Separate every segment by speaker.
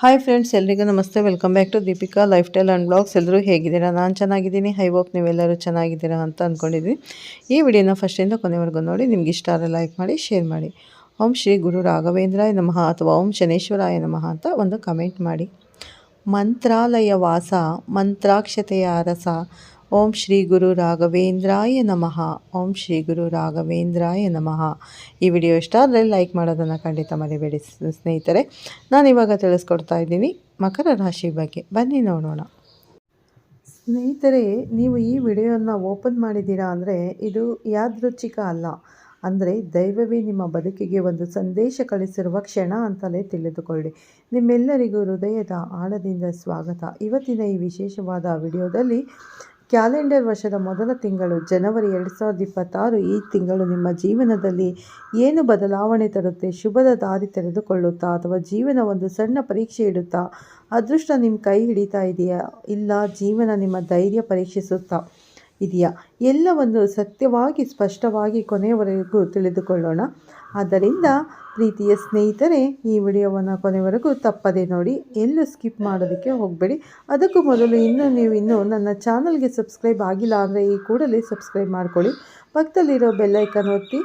Speaker 1: Hi friends ಎಲ್ರಿಗೂ ನಮಸ್ತೆ. Welcome back to Deepika lifestyle and blogs ಎಲ್ಲರೂ ಹೇಗಿದ್ದೀರಾ? ನಾನು ಚೆನ್ನಾಗಿದ್ದೀನಿ. ಹೈ ಹೋಪ್ ನೀವೆಲ್ಲರೂ ಚೆನ್ನಾಗಿದ್ದೀರಾ ಅಂತ ಅಂದ್ಕೊಂಡಿದ್ವಿ ಈ ವಿಡಿಯೋನ ಫಸ್ಟಿಂದ ಕೊನೆವರೆಗೂ ನೋಡಿ, ನಿಮ್ಗೆ ಇಷ್ಟ ಆದರೆ ಲೈಕ್ ಮಾಡಿ ಶೇರ್ ಮಾಡಿ. ಓಂ ಶ್ರೀ ಗುರು ರಾಘವೇಂದ್ರಾಯ ನಮಃ ಅಥವಾ ಓಂ ಶನೇಶ್ವರಾಯ ನಮಃ ಅಂತ ಒಂದು ಕಮೆಂಟ್ ಮಾಡಿ. ಮಂತ್ರಾಲಯ ವಾಸ, ಮಂತ್ರಾಕ್ಷತೆಯ ಅರಸ ಓಂ ಶ್ರೀ ಗುರು ರಾಘವೇಂದ್ರಾಯ ನಮಃ. ಓಂ ಶ್ರೀ ಗುರು ರಾಘವೇಂದ್ರಾಯ ನಮಃ. ಈ ವಿಡಿಯೋ ಇಷ್ಟ ಆದರೆ ಲೈಕ್ ಮಾಡೋದನ್ನು ಖಂಡಿತ ಮರಿಬೇಡಿ ಸ್ನೇಹಿತರೆ. ನಾನು ಇವಾಗ ತಿಳಿಸ್ಕೊಡ್ತಾ ಇದ್ದೀನಿ ಮಕರ ರಾಶಿ ಬಗ್ಗೆ. ಬನ್ನಿ ನೋಡೋಣ. ಸ್ನೇಹಿತರೆ, ನೀವು ಈ ವಿಡಿಯೋನ ಓಪನ್ ಮಾಡಿದ್ದೀರಾ ಅಂದರೆ ಇದು ಯಾದೃಚ್ಛಿಕ ಅಲ್ಲ. ಅಂದರೆ ದೈವವೇ ನಿಮ್ಮ ಬದುಕಿಗೆ ಒಂದು ಸಂದೇಶ ಕಳಿಸಿರುವ ಕ್ಷಣ ಅಂತಲೇ ತಿಳಿದುಕೊಳ್ಳಿ. ನಿಮ್ಮೆಲ್ಲರಿಗೂ ಹೃದಯದ ಆಳದಿಂದ ಸ್ವಾಗತ. ಇವತ್ತಿನ ಈ ವಿಶೇಷವಾದ ವಿಡಿಯೋದಲ್ಲಿ ಕ್ಯಾಲೆಂಡರ್ ವರ್ಷದ ಮೊದಲ ತಿಂಗಳು ಜನವರಿ ಎರಡು ಸಾವಿರದ ಇಪ್ಪತ್ತಾರು, ಈ ತಿಂಗಳು ನಿಮ್ಮ ಜೀವನದಲ್ಲಿ ಏನು ಬದಲಾವಣೆ ತರುತ್ತೆ, ಶುಭದ ದಾರಿ ತೆರೆದುಕೊಳ್ಳುತ್ತಾ ಅಥವಾ ಜೀವನ ಒಂದು ಸಣ್ಣ ಪರೀಕ್ಷೆ ಇಡುತ್ತಾ? ಅದೃಷ್ಟ ನಿಮ್ಮ ಕೈ ಹಿಡಿತಾ ಇದೆಯಾ? ಇಲ್ಲ, ಜೀವನ ನಿಮ್ಮ ಧೈರ್ಯ ಪರೀಕ್ಷಿಸುತ್ತಾ? ಇದೆಯಾ? ಎಲ್ಲವನ್ನು ಸತ್ಯವಾಗಿ, ಸ್ಪಷ್ಟವಾಗಿ ಕೊನೆಯವರೆಗೂ ತಿಳಿದುಕೊಳ್ಳೋಣ. ಆದ್ದರಿಂದ ಪ್ರೀತಿಯ ಸ್ನೇಹಿತರೆ, ಈ ವಿಡಿಯೋವನ್ನು ಕೊನೆವರೆಗೂ ತಪ್ಪದೆ ನೋಡಿ, ಎಲ್ಲೂ ಸ್ಕಿಪ್ ಮಾಡೋದಕ್ಕೆ ಹೋಗಬೇಡಿ. ಅದಕ್ಕೂ ಮೊದಲು ಇನ್ನೂ ನೀವು ಇನ್ನೂ ನನ್ನ ಚಾನಲ್ಗೆ ಸಬ್ಸ್ಕ್ರೈಬ್ ಆಗಿಲ್ಲ ಅಂದರೆ ಈ ಕೂಡಲೇ ಸಬ್ಸ್ಕ್ರೈಬ್ ಮಾಡ್ಕೊಳ್ಳಿ. ಪಕ್ಕದಲ್ಲಿರೋ ಬೆಲ್ಲೈಕನ್ ಒತ್ತಿ.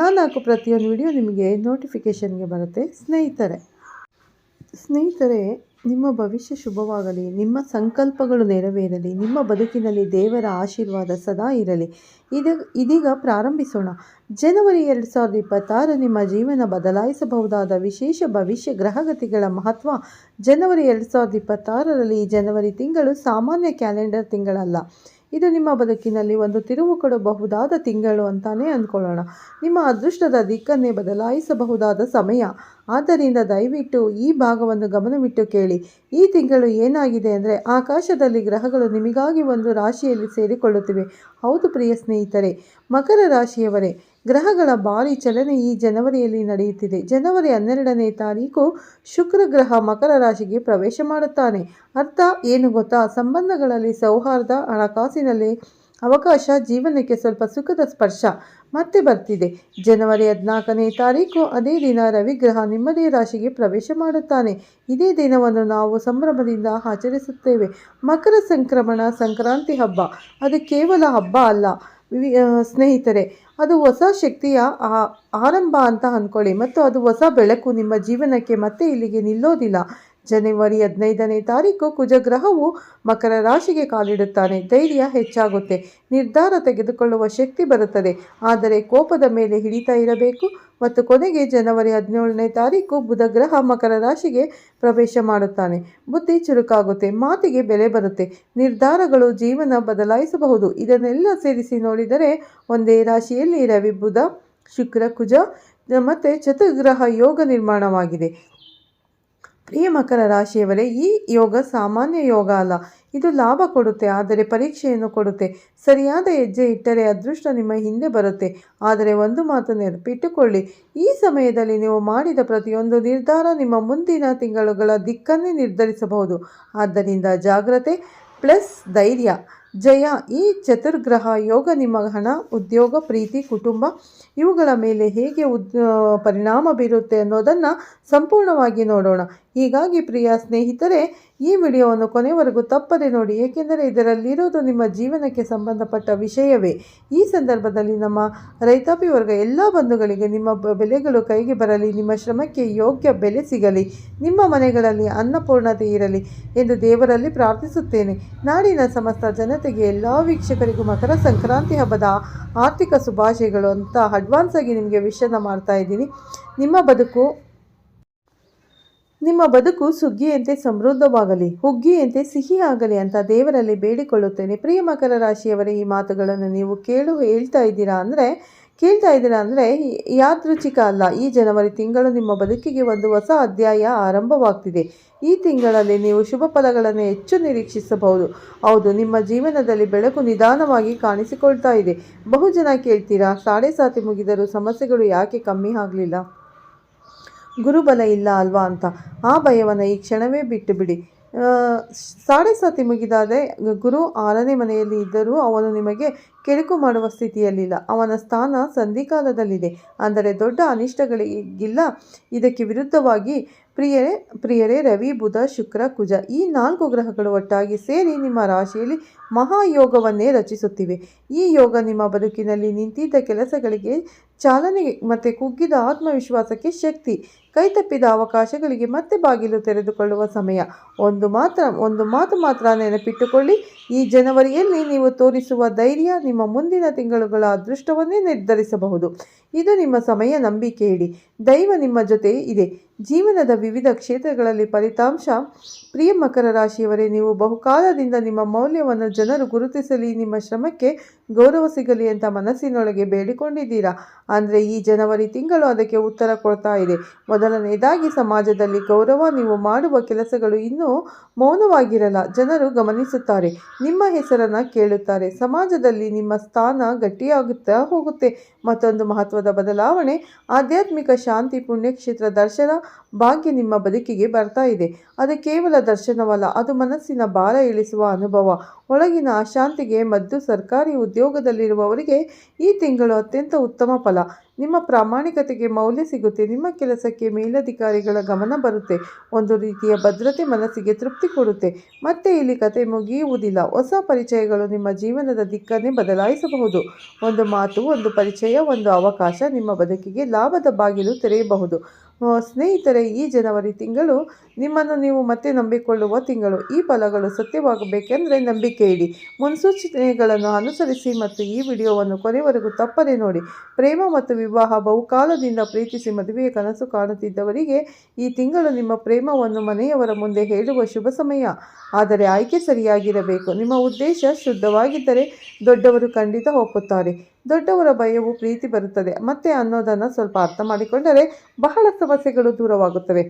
Speaker 1: ನಾನು ಹಾಕೋ ಪ್ರತಿಯೊಂದು ವಿಡಿಯೋ ನಿಮಗೆ ನೋಟಿಫಿಕೇಷನ್ಗೆ ಬರುತ್ತೆ. ಸ್ನೇಹಿತರೆ ಸ್ನೇಹಿತರೆ ನಿಮ್ಮ ಭವಿಷ್ಯ ಶುಭವಾಗಲಿ, ನಿಮ್ಮ ಸಂಕಲ್ಪಗಳು ನೆರವೇರಲಿ, ನಿಮ್ಮ ಬದುಕಿನಲ್ಲಿ ದೇವರ ಆಶೀರ್ವಾದ ಸದಾ ಇರಲಿ. ಇದ ಇದೀಗ ಪ್ರಾರಂಭಿಸೋಣ. ಜನವರಿ ಎರಡು ಸಾವಿರದ ಇಪ್ಪತ್ತಾರು ನಿಮ್ಮ ಜೀವನ ಬದಲಾಯಿಸಬಹುದಾದ ವಿಶೇಷ ಭವಿಷ್ಯ ಗ್ರಹಗತಿಗಳ ಮಹತ್ವ ಜನವರಿ ಎರಡು ಸಾವಿರದ ಇಪ್ಪತ್ತಾರರಲ್ಲಿ ಜನವರಿ ತಿಂಗಳು ಸಾಮಾನ್ಯ ಕ್ಯಾಲೆಂಡರ್ ತಿಂಗಳಲ್ಲ. ಇದು ನಿಮ್ಮ ಬದುಕಿನಲ್ಲಿ ಒಂದು ತಿರುವು ಕೊಡಬಹುದಾದ ತಿಂಗಳು ಅಂತಾನೆ ಅಂದ್ಕೊಳ್ಳೋಣ. ನಿಮ್ಮ ಅದೃಷ್ಟದ ದಿಕ್ಕನ್ನೇ ಬದಲಾಯಿಸಬಹುದಾದ ಸಮಯ. ಆದ್ದರಿಂದ ದಯವಿಟ್ಟು ಈ ಭಾಗವನ್ನು ಗಮನವಿಟ್ಟು ಕೇಳಿ. ಈ ತಿಂಗಳು ಏನಾಗಿದೆ ಅಂದರೆ ಆಕಾಶದಲ್ಲಿ ಗ್ರಹಗಳು ನಿಮಗಾಗಿ ಒಂದು ರಾಶಿಯಲ್ಲಿ ಸೇರಿಕೊಳ್ಳುತ್ತಿವೆ. ಹೌದು ಪ್ರಿಯ ಸ್ನೇಹಿತರೆ, ಮಕರ ರಾಶಿಯವರೇ ಗ್ರಹಗಳ ಭಾರಿ ಚಲನೆ ಈ ಜನವರಿಯಲ್ಲಿ ನಡೆಯುತ್ತಿದೆ. ಜನವರಿ ಹನ್ನೆರಡನೇ ತಾರೀಕು ಶುಕ್ರ ಗ್ರಹ ಮಕರ ರಾಶಿಗೆ ಪ್ರವೇಶ ಮಾಡುತ್ತಾನೆ. ಅರ್ಥ ಏನು ಗೊತ್ತಾ? ಸಂಬಂಧಗಳಲ್ಲಿ ಸೌಹಾರ್ದ, ಹಣಕಾಸಿನಲ್ಲಿ ಅವಕಾಶ, ಜೀವನಕ್ಕೆ ಸ್ವಲ್ಪ ಸುಖದ ಸ್ಪರ್ಶ ಮತ್ತೆ ಬರ್ತಿದೆ. ಜನವರಿ ಹದಿನಾಲ್ಕನೇ ತಾರೀಕು ಅದೇ ದಿನ ರವಿಗ್ರಹ ನಿಮ್ಮದೇ ರಾಶಿಗೆ ಪ್ರವೇಶ ಮಾಡುತ್ತಾನೆ. ಇದೇ ದಿನವನ್ನು ನಾವು ಸಂಭ್ರಮದಿಂದ ಆಚರಿಸುತ್ತೇವೆ. ಮಕರ ಸಂಕ್ರಮಣ ಸಂಕ್ರಾಂತಿ ಹಬ್ಬ. ಅದು ಕೇವಲ ಹಬ್ಬ ಅಲ್ಲ. ಸ್ನೇಹಿತರೆ ಅದು ಹೊಸ ಶಕ್ತಿಯ ಆರಂಭ ಅಂತ ಅಂದ್ಕೊಳ್ಳಿ ಮತ್ತು ಅದು ಹೊಸ ಬೆಳಕು ನಿಮ್ಮ ಜೀವನಕ್ಕೆ ಮತ್ತೆ ಇಲ್ಲಿಗೆ ನಿಲ್ಲೋದಿಲ್ಲ. ಜನವರಿ ಹದಿನೈದನೇ ತಾರೀಕು ಕುಜಗ್ರಹವು ಮಕರ ರಾಶಿಗೆ ಕಾಲಿಡುತ್ತಾನೆ. ಧೈರ್ಯ ಹೆಚ್ಚಾಗುತ್ತೆ. ನಿರ್ಧಾರ ತೆಗೆದುಕೊಳ್ಳುವ ಶಕ್ತಿ ಬರುತ್ತದೆ. ಆದರೆ ಕೋಪದ ಮೇಲೆ ಹಿಡಿತಾ ಇರಬೇಕು. ಮತ್ತು ಕೊನೆಗೆ ಜನವರಿ ಹದಿನೇಳನೇ ತಾರೀಕು ಬುಧ ಗ್ರಹ ಮಕರ ರಾಶಿಗೆ ಪ್ರವೇಶ ಮಾಡುತ್ತಾನೆ. ಬುದ್ಧಿ ಚುರುಕಾಗುತ್ತೆ. ಮಾತಿಗೆ ಬೆಲೆ ಬರುತ್ತೆ. ನಿರ್ಧಾರಗಳು ಜೀವನ ಬದಲಾಯಿಸಬಹುದು. ಇದನ್ನೆಲ್ಲ ಸೇರಿಸಿ ನೋಡಿದರೆ ಒಂದೇ ರಾಶಿಯಲ್ಲಿ ರವಿ, ಬುಧ, ಶುಕ್ರ, ಕುಜ, ಮತ್ತು ಚತುರ್ಗ್ರಹ ಯೋಗ ನಿರ್ಮಾಣವಾಗಿದೆ. ಪ್ರಿಯ ಮಕರ ರಾಶಿಯವರೇ, ಈ ಯೋಗ ಸಾಮಾನ್ಯ ಯೋಗ ಅಲ್ಲ. ಇದು ಲಾಭ ಕೊಡುತ್ತೆ, ಆದರೆ ಪರೀಕ್ಷೆಯನ್ನು ಕೊಡುತ್ತೆ. ಸರಿಯಾದ ಹೆಜ್ಜೆ ಇಟ್ಟರೆ ಅದೃಷ್ಟ ನಿಮ್ಮ ಹಿಂದೆ ಬರುತ್ತೆ. ಆದರೆ ಒಂದು ಮಾತು ನೆನಪಿಟ್ಟುಕೊಳ್ಳಿ. ಈ ಸಮಯದಲ್ಲಿ ನೀವು ಮಾಡಿದ ಪ್ರತಿಯೊಂದು ನಿರ್ಧಾರ ನಿಮ್ಮ ಮುಂದಿನ ತಿಂಗಳುಗಳ ದಿಕ್ಕನ್ನೇ ನಿರ್ಧರಿಸಬಹುದು. ಆದ್ದರಿಂದ ಜಾಗ್ರತೆ ಪ್ಲಸ್ ಧೈರ್ಯ. ಜಯ. ಈ ಚತುರ್ಗ್ರಹ ಯೋಗ, ನಿಮ್ಮ ಹಣ, ಉದ್ಯೋಗ, ಪ್ರೀತಿ, ಕುಟುಂಬ, ಇವುಗಳ ಮೇಲೆ ಹೇಗೆ ಉದ್ ಪರಿಣಾಮ ಬೀರುತ್ತೆ ಅನ್ನೋದನ್ನು ಸಂಪೂರ್ಣವಾಗಿ ನೋಡೋಣ. ಹೀಗಾಗಿ ಪ್ರಿಯ ಸ್ನೇಹಿತರೆ, ಈ ವಿಡಿಯೋವನ್ನು ಕೊನೆವರೆಗೂ ತಪ್ಪದೆ ನೋಡಿ, ಏಕೆಂದರೆ ಇದರಲ್ಲಿರೋದು ನಿಮ್ಮ ಜೀವನಕ್ಕೆ ಸಂಬಂಧಪಟ್ಟ ವಿಷಯವೇ. ಈ ಸಂದರ್ಭದಲ್ಲಿ ನಮ್ಮ ರೈತಾಪಿ ವರ್ಗ ಎಲ್ಲ ಬಂಧುಗಳಿಗೆ ನಿಮ್ಮ ಬೆಲೆಗಳು ಕೈಗೆ ಬರಲಿ, ನಿಮ್ಮ ಶ್ರಮಕ್ಕೆ ಯೋಗ್ಯ ಬೆಲೆ ಸಿಗಲಿ, ನಿಮ್ಮ ಮನೆಗಳಲ್ಲಿ ಅನ್ನಪೂರ್ಣತೆ ಇರಲಿ ಎಂದು ದೇವರಲ್ಲಿ ಪ್ರಾರ್ಥಿಸುತ್ತೇನೆ. ನಾಡಿನ ಸಮಸ್ತ ಜನತೆಗೆ ಎಲ್ಲ ವೀಕ್ಷಕರಿಗೂ ಮಕರ ಸಂಕ್ರಾಂತಿ ಹಬ್ಬದ ಆರ್ಥಿಕ ಶುಭಾಶಯಗಳು ಅಂತ ಅಡ್ವಾನ್ಸ್ ಆಗಿ ನಿಮಗೆ ವಿಷಯನ ಮಾಡ್ತಾ ಇದ್ದೀನಿ. ನಿಮ್ಮ ಬದುಕು ನಿಮ್ಮ ಬದುಕು ಸುಗ್ಗಿಯಂತೆ ಸಮೃದ್ಧವಾಗಲಿ, ಹುಗ್ಗಿಯಂತೆ ಸಿಹಿ ಆಗಲಿ ಅಂತ ದೇವರಲ್ಲಿ ಬೇಡಿಕೊಳ್ಳುತ್ತೇನೆ. ಪ್ರಿಯ ಮಕರ ರಾಶಿಯವರ, ಈ ಮಾತುಗಳನ್ನು ನೀವು ಕೇಳು, ಹೇಳ್ತಾ ಇದ್ದೀರಾ ಅಂದರೆ, ಕೇಳ್ತಾ ಇದ್ದೀರಾ ಅಂದರೆ ಯಾದೃಚ್ಛಿಕ ಅಲ್ಲ. ಈ ಜನವರಿ ತಿಂಗಳು ನಿಮ್ಮ ಬದುಕಿಗೆ ಒಂದು ಹೊಸ ಅಧ್ಯಾಯ ಆರಂಭವಾಗ್ತಿದೆ. ಈ ತಿಂಗಳಲ್ಲಿ ನೀವು ಶುಭ ಫಲಗಳನ್ನು ಹೆಚ್ಚು ನಿರೀಕ್ಷಿಸಬಹುದು. ಹೌದು, ನಿಮ್ಮ ಜೀವನದಲ್ಲಿ ಬೆಳಕು ನಿಧಾನವಾಗಿ ಕಾಣಿಸಿಕೊಳ್ತಾ ಇದೆ. ಬಹುಜನ ಕೇಳ್ತೀರಾ, ಸಾಡೆ ಸಾತಿ ಮುಗಿದರೂ ಸಮಸ್ಯೆಗಳು ಯಾಕೆ ಕಮ್ಮಿ ಆಗಲಿಲ್ಲ? ಗುರುಬಲ ಇಲ್ಲ ಅಲ್ವಾ ಅಂತ. ಆ ಭಯವನ್ನು ಈ ಕ್ಷಣವೇ ಬಿಟ್ಟು ಬಿಡಿ. ಸಾಡೆ ಸಾತಿ ಮುಗಿದಾದರೆ ಗುರು ಆರನೇ ಮನೆಯಲ್ಲಿ ಇದ್ದರೂ ಅವನು ನಿಮಗೆ ಕೆಡುಕು ಮಾಡುವ ಸ್ಥಿತಿಯಲ್ಲಿಲ್ಲ. ಅವನ ಸ್ಥಾನ ಸಂಧಿಕಾಲದಲ್ಲಿದೆ. ಅಂದರೆ ದೊಡ್ಡ ಅನಿಷ್ಟಗಳಿಗಿಲ್ಲ. ಇದಕ್ಕೆ ವಿರುದ್ಧವಾಗಿ ಪ್ರಿಯರೇ ಪ್ರಿಯರೇ, ರವಿ, ಬುಧ, ಶುಕ್ರ, ಕುಜ ಈ ನಾಲ್ಕು ಗ್ರಹಗಳು ಒಟ್ಟಾಗಿ ಸೇರಿ ನಿಮ್ಮ ರಾಶಿಯಲ್ಲಿ ಮಹಾಯೋಗವನ್ನೇ ರಚಿಸುತ್ತಿವೆ. ಈ ಯೋಗ ನಿಮ್ಮ ಬದುಕಿನಲ್ಲಿ ನಿಂತಿದ್ದ ಕೆಲಸಗಳಿಗೆ ಚಾಲನೆ ಮತ್ತೆ ಕುಗ್ಗಿದ ಆತ್ಮವಿಶ್ವಾಸಕ್ಕೆ ಶಕ್ತಿ. ಕೈತಪ್ಪಿದ ಅವಕಾಶಗಳಿಗೆ ಮತ್ತೆ ಬಾಗಿಲು ತೆರೆದುಕೊಳ್ಳುವ ಸಮಯ. ಒಂದು ಮಾತ್ರ, ಒಂದು ಮಾತು ಮಾತ್ರ ನೆನಪಿಟ್ಟುಕೊಳ್ಳಿ. ಈ ಜನವರಿಯಲ್ಲಿ ನೀವು ತೋರಿಸುವ ಧೈರ್ಯ ನಿಮ್ಮ ಮುಂದಿನ ತಿಂಗಳುಗಳ ಅದೃಷ್ಟವನ್ನೇ ನಿರ್ಧರಿಸಬಹುದು. ಇದು ನಿಮ್ಮ ಸಮಯ ನಂಬಿಕೆ ಇಡಿ. ದೈವ ನಿಮ್ಮ ಜೊತೆ ಇದೆ. ಜೀವನದ ವಿವಿಧ ಕ್ಷೇತ್ರಗಳಲ್ಲಿ ಫಲಿತಾಂಶ. ಪ್ರಿಯ ಮಕರ ರಾಶಿಯವರೇ, ನೀವು ಬಹುಕಾಲದಿಂದ ನಿಮ್ಮ ಮೌಲ್ಯವನ್ನು ಜನರು ಗುರುತಿಸಲಿ, ನಿಮ್ಮ ಶ್ರಮಕ್ಕೆ ಗೌರವ ಸಿಗಲಿ ಅಂತ ಮನಸ್ಸಿನೊಳಗೆ ಬೇಡಿಕೊಂಡಿದ್ದೀರಾ? ಅಂದರೆ ಈ ಜನವರಿ ತಿಂಗಳು ಅದಕ್ಕೆ ಉತ್ತರ ಕೊಡ್ತಾ ಇದೆ. ಮೊದಲನೇದಾಗಿ ಸಮಾಜದಲ್ಲಿ ಗೌರವ, ನೀವು ಮಾಡುವ ಕೆಲಸಗಳು ಇನ್ನೂ ಮೌನವಾಗಿರಲ್ಲ. ಜನರು ಗಮನಿಸುತ್ತಾರೆ, ನಿಮ್ಮ ಹೆಸರನ್ನು ಕೇಳುತ್ತಾರೆ. ಸಮಾಜದಲ್ಲಿ ನಿಮ್ಮ ಸ್ಥಾನ ಗಟ್ಟಿಯಾಗುತ್ತಾ ಹೋಗುತ್ತೆ. ಮತ್ತೊಂದು ಮಹತ್ವದ ಬದಲಾವಣೆ, ಆಧ್ಯಾತ್ಮಿಕ ಶಾಂತಿ ಪುಣ್ಯಕ್ಷೇತ್ರ ದರ್ಶನ ಭಾಗ್ಯ ನಿಮ್ಮ ಬದುಕಿಗೆ ಬರ್ತಾ ಇದೆ. ಅದು ಕೇವಲ ದರ್ಶನವಲ್ಲ, ಅದು ಮನಸ್ಸಿನ ಭಾರ ಇಳಿಸುವ ಅನುಭವ. ಒಳಗಿನ ಅಶಾಂತಿಗೆ ಮದ್ದು ಸರ್ಕಾರಿ ಉದ್ಯೋಗದಲ್ಲಿರುವವರಿಗೆ ಈ ತಿಂಗಳು ಅತ್ಯಂತ ಉತ್ತಮ ಫಲ. ನಿಮ್ಮ ಪ್ರಾಮಾಣಿಕತೆಗೆ ಮೌಲ್ಯ ಸಿಗುತ್ತೆ. ನಿಮ್ಮ ಕೆಲಸಕ್ಕೆ ಮೇಲಧಿಕಾರಿಗಳ ಗಮನ ಬರುತ್ತೆ. ಒಂದು ರೀತಿಯ ಭದ್ರತೆ ಮನಸ್ಸಿಗೆ ತೃಪ್ತಿ ಕೊಡುತ್ತೆ. ಮತ್ತೆ ಇಲ್ಲಿ ಕತೆ ಮುಗಿಯುವುದಿಲ್ಲ. ಹೊಸ ಪರಿಚಯಗಳು ನಿಮ್ಮ ಜೀವನದ ದಿಕ್ಕನ್ನೇ ಬದಲಾಯಿಸಬಹುದು. ಒಂದು ಮಾತು, ಒಂದು ಪರಿಚಯ, ಒಂದು ಅವಕಾಶ ನಿಮ್ಮ ಬದುಕಿಗೆ ಲಾಭದ ಬಾಗಿಲು ತೆರೆಯಬಹುದು. ಸ್ನೇಹಿತರೆ, ಈ ಜನವರಿ ತಿಂಗಳು ನಿಮ್ಮನ್ನು ನೀವು ಮತ್ತೆ ನಂಬಿಕೊಳ್ಳುವ ತಿಂಗಳು. ಈ ಫಲಗಳು ಸತ್ಯವಾಗಬೇಕೆಂದರೆ ನಂಬಿಕೆ ಇಡಿ. ಮುನ್ಸೂಚನೆಗಳನ್ನು ಅನುಸರಿಸಿ ಮತ್ತು ಈ ವಿಡಿಯೋವನ್ನು ಕೊನೆವರೆಗೂ ತಪ್ಪದೆ ನೋಡಿ. ಪ್ರೇಮ ಮತ್ತು ವಿವಾಹ ಬಹುಕಾಲದಿಂದ ಪ್ರೀತಿಸಿ ಮದುವೆಯ ಕನಸು ಕಾಣುತ್ತಿದ್ದವರಿಗೆ ಈ ತಿಂಗಳು ನಿಮ್ಮ ಪ್ರೇಮವನ್ನು ಮನೆಯವರ ಮುಂದೆ ಹೇಳುವ ಶುಭ ಸಮಯ. ಆದರೆ ಆಯ್ಕೆ ಸರಿಯಾಗಿರಬೇಕು. ನಿಮ್ಮ ಉದ್ದೇಶ ಶುದ್ಧವಾಗಿದ್ದರೆ ದೊಡ್ಡವರು ಖಂಡಿತ ಒಪ್ಪುತ್ತಾರೆ. ದೊಡ್ಡವರ ಭಯವು ಪ್ರೀತಿ ಬರುತ್ತದೆ. ಮತ್ತೆ ಅನ್ನೋದನ್ನು ಸ್ವಲ್ಪ ಅರ್ಥ ಮಾಡಿಕೊಂಡರೆ ಬಹಳ ಸಮಸ್ಯೆಗಳು ದೂರವಾಗುತ್ತವೆ.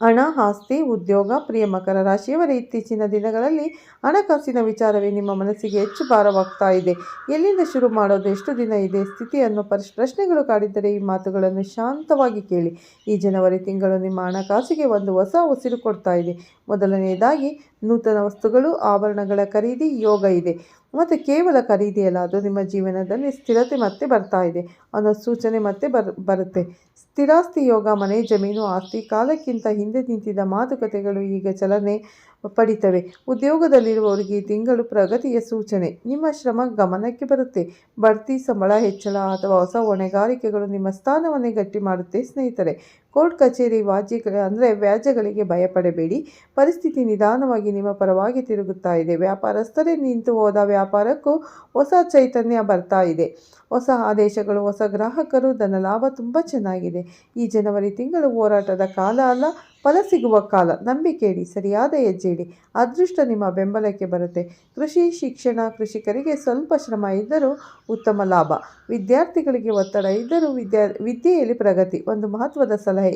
Speaker 1: ಹಣ, ಆಸ್ತಿ, ಉದ್ಯೋಗ, ಪ್ರಿಯ ಮಕರ ರಾಶಿಯವರ ಇತ್ತೀಚಿನ ದಿನಗಳಲ್ಲಿ ಹಣಕಾಸಿನ ವಿಚಾರವೇ ನಿಮ್ಮ ಮನಸ್ಸಿಗೆ ಹೆಚ್ಚು ಭಾರವಾಗ್ತಾ ಇದೆ. ಎಲ್ಲಿಂದ ಶುರು ಮಾಡೋದು, ಎಷ್ಟು ದಿನ ಇದೆ ಸ್ಥಿತಿಯನ್ನು ಪರಿಶ್ ಪ್ರಶ್ನೆಗಳು ಕಾಡಿದ್ದರೆ ಈ ಮಾತುಗಳನ್ನು ಶಾಂತವಾಗಿ ಕೇಳಿ. ಈ ಜನವರಿ ತಿಂಗಳು ನಿಮ್ಮ ಹಣಕಾಸಿಗೆ ಒಂದು ಹೊಸ ಉಸಿರು ಕೊಡ್ತಾ ಇದೆ. ಮೊದಲನೆಯದಾಗಿ ನೂತನ ವಸ್ತುಗಳು, ಆಭರಣಗಳ ಖರೀದಿ ಯೋಗ ಇದೆ. ಮತ್ತು ಕೇವಲ ಖರೀದಿಯಲ್ಲ, ಅದು ನಿಮ್ಮ ಜೀವನದಲ್ಲಿ ಸ್ಥಿರತೆ ಮತ್ತೆ ಬರ್ತಾ ಇದೆ. ಅನ್ನೋ ಸೂಚನೆ ಮತ್ತೆ ಬರ್, ಬರುತ್ತೆ. ಸ್ಥಿರಾಸ್ತಿ ಯೋಗ ಮನೆ, ಜಮೀನು, ಆಸ್ತಿ, ಕಾಲಕ್ಕಿಂತ ಹಿಂದೆ ನಿಂತಿದ್ದ ಮಾತುಕತೆಗಳು ಈಗ ಚಲನೆ ಪಡಿತವೆ. ಉದ್ಯೋಗದಲ್ಲಿರುವವರಿಗೆ ತಿಂಗಳು ಪ್ರಗತಿಯ ಸೂಚನೆ. ನಿಮ್ಮ ಶ್ರಮ ಗಮನಕ್ಕೆ ಬರುತ್ತೆ. ಬಡ್ತಿ, ಸಂಬಳ ಹೆಚ್ಚಳ ಅಥವಾ ಹೊಸ ಹೊಣೆಗಾರಿಕೆಗಳು ನಿಮ್ಮ ಸ್ಥಾನವನ್ನೇ ಗಟ್ಟಿ ಮಾಡುತ್ತೆ ಸ್ನೇಹಿತರೆ. ಕೋರ್ಟ್ ಕಚೇರಿ ವಾಜ್ಯಗಳ ಅಂದರೆ ವ್ಯಾಜ್ಯಗಳಿಗೆ ಭಯಪಡಬೇಡಿ. ಪರಿಸ್ಥಿತಿ ನಿಧಾನವಾಗಿ ನಿಮ್ಮ ಪರವಾಗಿ ತಿರುಗುತ್ತಾ ಇದೆ. ವ್ಯಾಪಾರಸ್ಥರೇ ನಿಂತು ಹೋದ ವ್ಯಾಪಾರಕ್ಕೂ ಹೊಸ ಚೈತನ್ಯ ಬರ್ತಾ ಇದೆ. ಹೊಸ ಆದೇಶಗಳು, ಹೊಸ ಗ್ರಾಹಕರು ಧನ ಲಾಭ ತುಂಬ ಚೆನ್ನಾಗಿದೆ. ಈ ಜನವರಿ ತಿಂಗಳು ಹೋರಾಟದ ಕಾಲ ಅಲ್ಲ. ಫಲ ಸಿಗುವ ಕಾಲ. ನಂಬಿಕೆ ಇಡಿ ಸರಿಯಾದ ಹೆಜ್ಜೆ ಇಡಿ ಅದೃಷ್ಟ ನಿಮ್ಮ ಬೆಂಬಲಕ್ಕೆ ಬರುತ್ತೆ. ಕೃಷಿ, ಶಿಕ್ಷಣ, ಕೃಷಿಕರಿಗೆ ಸ್ವಲ್ಪ ಶ್ರಮ ಇದ್ದರೂ ಉತ್ತಮ ಲಾಭ. ವಿದ್ಯಾರ್ಥಿಗಳಿಗೆ ಒತ್ತಡ ಇದ್ದರೂ ವಿದ್ಯಾ, ವಿದ್ಯೆಯಲ್ಲಿ ಪ್ರಗತಿ. ಒಂದು ಮಹತ್ವದ ಸಲಹೆ.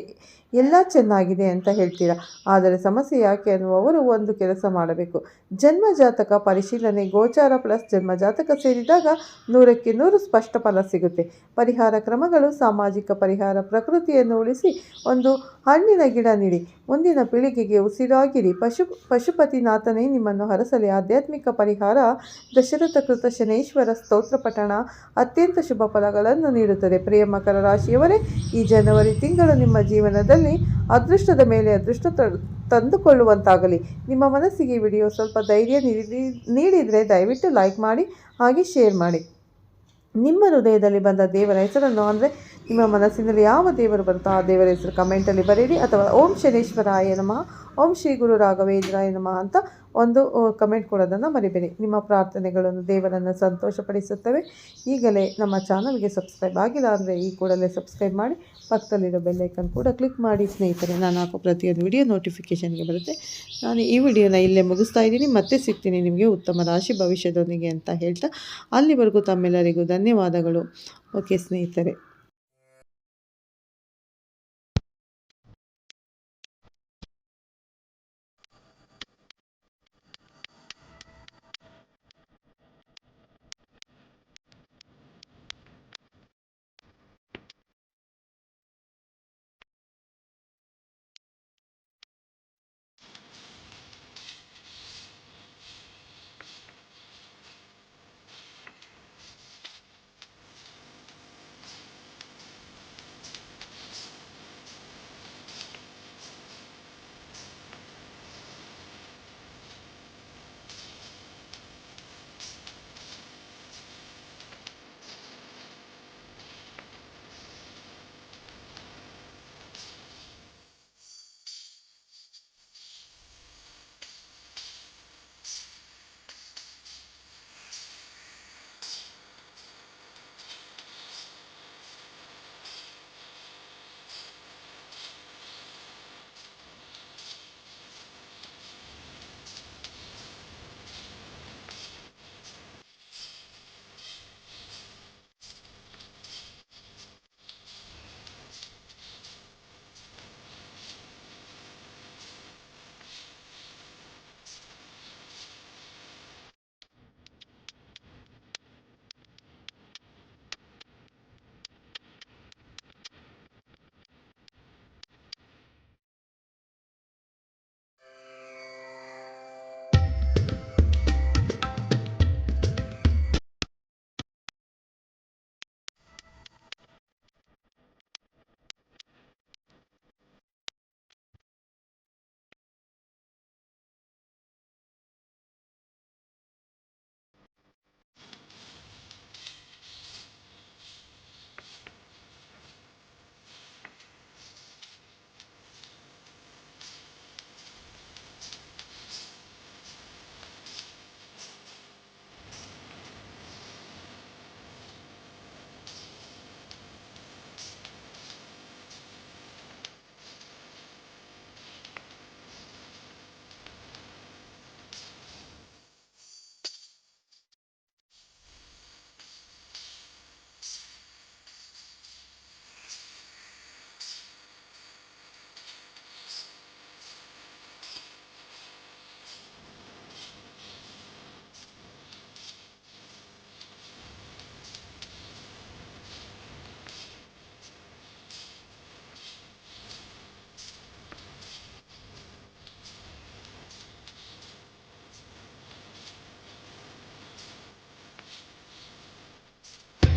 Speaker 1: ಎಲ್ಲ ಚೆನ್ನಾಗಿದೆ ಅಂತ ಹೇಳ್ತೀರಾ? ಆದರೆ ಸಮಸ್ಯೆ ಯಾಕೆ ಅನ್ನುವವರು ಒಂದು ಕೆಲಸ ಮಾಡಬೇಕು. ಜನ್ಮ ಜಾತಕ ಪರಿಶೀಲನೆ, ಗೋಚಾರ ಪ್ಲಸ್ ಜನ್ಮ ಜಾತಕ ಸೇರಿದಾಗ ನೂರಕ್ಕೆ ನೂರು ಸ್ಪಷ್ಟ ಫಲ ಸಿಗುತ್ತೆ. ಪರಿಹಾರ ಕ್ರಮಗಳು, ಸಾಮಾಜಿಕ ಪರಿಹಾರ, ಪ್ರಕೃತಿಯನ್ನು ಉಳಿಸಿ ಒಂದು ಹಣ್ಣಿನ ಗಿಡ ನೀಡಿ. ಮುಂದಿನ ಪೀಳಿಗೆಗೆ ಉಸಿರಾಗಿರಿ. ಪಶು, ಪಶುಪತಿನಾಥನೇ ನಿಮ್ಮನ್ನು ಹರಸಲಿ. ಆಧ್ಯಾತ್ಮಿಕ ಪರಿಹಾರ ದಶರಥ ಕೃತ ಶನೇಶ್ವರ ಸ್ತೋತ್ರ ಪಠಣ ಅತ್ಯಂತ ಶುಭ ಫಲಗಳನ್ನು ನೀಡುತ್ತದೆ. ಪ್ರಿಯ ಮಕರ ರಾಶಿಯವರೇ, ಈ ಜನವರಿ ತಿಂಗಳು ನಿಮ್ಮ ಜೀವನದಲ್ಲಿ ಅದೃಷ್ಟದ ಮೇಲೆ ಅದೃಷ್ಟ ತಂದುಕೊಳ್ಳುವಂತಾಗಲಿ. ನಿಮ್ಮ ಮನಸ್ಸಿಗೆ ವಿಡಿಯೋ ಸ್ವಲ್ಪ ಧೈರ್ಯ ನೀಡಿ, ನೀಡಿದರೆ ದಯವಿಟ್ಟು ಲೈಕ್ ಮಾಡಿ, ಹಾಗೆ ಶೇರ್ ಮಾಡಿ. ನಿಮ್ಮ ಹೃದಯದಲ್ಲಿ ಬಂದ ದೇವರ ಹೆಸರನ್ನು ಅಂದರೆ ನಿಮ್ಮ ಮನಸ್ಸಿನಲ್ಲಿ ಯಾವ ದೇವರು ಬರುತ್ತೋ ಆ ದೇವರ ಹೆಸರು ಕಮೆಂಟಲ್ಲಿ ಬರೀರಿ ಅಥವಾ ಓಂ ಶನೇಶ್ವರಾಯ ನಮಃ, ಓಂ ಶ್ರೀ ಗುರು ರಾಘವೇಂದ್ರಾಯ ನಮಃ ಅಂತ ಒಂದು ಕಮೆಂಟ್ ಕೊಡೋದನ್ನು ಮರಿಬೇಡಿ. ನಿಮ್ಮ ಪ್ರಾರ್ಥನೆಗಳನ್ನು ದೇವರನ್ನು ಸಂತೋಷಪಡಿಸುತ್ತವೆ. ಈಗಲೇ ನಮ್ಮ ಚಾನಲ್ಗೆ ಸಬ್ಸ್ಕ್ರೈಬ್ ಆಗಿಲ್ಲ ಅಂದರೆ ಈ ಕೂಡಲೇ ಸಬ್ಸ್ಕ್ರೈಬ್ ಮಾಡಿ, ಪಕ್ಕದಲ್ಲಿರೋ ಬೆಲ್ಲೈಕನ್ ಕೂಡ ಕ್ಲಿಕ್ ಮಾಡಿ. ಸ್ನೇಹಿತರೆ, ನಾನು ಹಾಕೋ ಪ್ರತಿಯೊಂದು ವಿಡಿಯೋ ನೋಟಿಫಿಕೇಷನ್ಗೆ ಬರುತ್ತೆ. ನಾನು ಈ ವಿಡಿಯೋನ ಇಲ್ಲೇ ಮುಗಿಸ್ತಾ ಇದ್ದೀನಿ. ಮತ್ತೆ ಸಿಗ್ತೀನಿ ನಿಮಗೆ ಉತ್ತಮ ರಾಶಿ ಭವಿಷ್ಯದೊಂದಿಗೆ ಅಂತ ಹೇಳ್ತಾ ಅಲ್ಲಿವರೆಗೂ ತಮ್ಮೆಲ್ಲರಿಗೂ ಧನ್ಯವಾದಗಳು. ಓಕೆ ಸ್ನೇಹಿತರೆ.